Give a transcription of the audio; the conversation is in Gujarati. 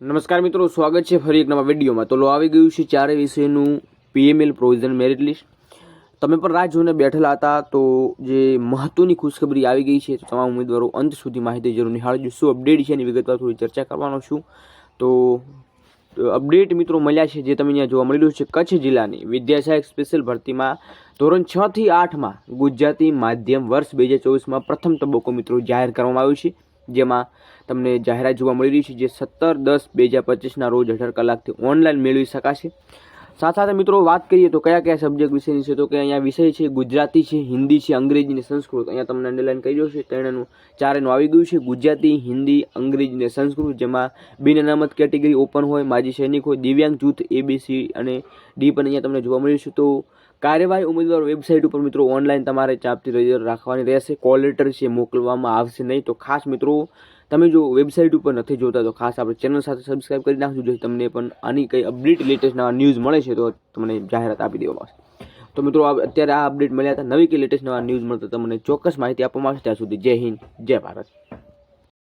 નમસ્કાર મિત્રો, સ્વાગત છે ફરી એક નવા વિડીયોમાં. તો લો, આવી ગયું છે ચારે વિષયનું પીએમએલ પ્રોવિઝન મેરિટ લિસ્ટ તમે પણ રાહ જોઈને બેઠેલા હતા, તો જે મહત્ત્વની ખુશખબરી આવી ગઈ છે તમામ ઉમેદવારો અંત સુધી માહિતી જરૂર નિહાળજો. શું અપડેટ છે એની વિગતવાર થોડી ચર્ચા કરવાનો છું. તો અપડેટ મિત્રો મળ્યા છે, જે તમે અહીંયા જોવા મળી રહ્યું છે, કચ્છ જિલ્લાની વિદ્યાશાયક સ્પેશિયલ ભરતીમાં ધોરણ છ થી આઠમાં ગુજરાતી માધ્યમ વર્ષ બે હજાર ચોવીસમાં પ્રથમ તબક્કો મિત્રો જાહેર કરવામાં આવ્યો છે. જેમાં તમને જાહેરાત જોવા મળી રહી છે જે સત્તર દસ બે હજાર પચીસના રોજ અઢાર કલાકથી ઓનલાઈન મેળવી શકાશે. સાથે સાથે મિત્રો વાત કરીએ તો કયા કયા સબ્જેક્ટ વિષયની છે? તો કે અહીંયા વિષય છે, ગુજરાતી છે, હિન્દી છે, અંગ્રેજી અને સંસ્કૃત. અહીંયા તમને અંડરલાઈન કરી દો છે. ત્રણેનું ચારેનું આવી ગયું છે. ગુજરાતી, હિન્દી, અંગ્રેજી અને સંસ્કૃત, જેમાં બિન અનામત કેટેગરી ઓપન હોય, માજી સૈનિક હોય, દિવ્યાંગ, જૂથ એબીસી અને ડી પણ અહીંયા તમને જોવા મળ્યું છે. તો કાર્યવાહી ઉમેદવાર વેબસાઇટ ઉપર મિત્રો ઓનલાઈન તમારે ચાપતી નજર રાખવાની રહેશે. કોલ લેટર છે, મોકલવામાં આવશે નહીં. તો ખાસ મિત્રો તમે જો વેબસાઇટ ઉપર નથી જોતા તો ખાસ આપણે ચેનલ સાથે સબસ્ક્રાઇબ કરી નાખજો જો તમને પણ આની કંઈ અપડેટ લેટેસ્ટ નવા ન્યૂઝ મળે છે તો તમને જાહેરાત આપી દેવામાં આવશે. તો મિત્રો અત્યારે આ અપડેટ મળ્યા હતા. નવી કે લેટેસ્ટ નવા ન્યૂઝ મળતા તમને ચોક્કસ માહિતી આપવામાં આવશે. ત્યાં સુધી જય હિન્દ, જય ભારત.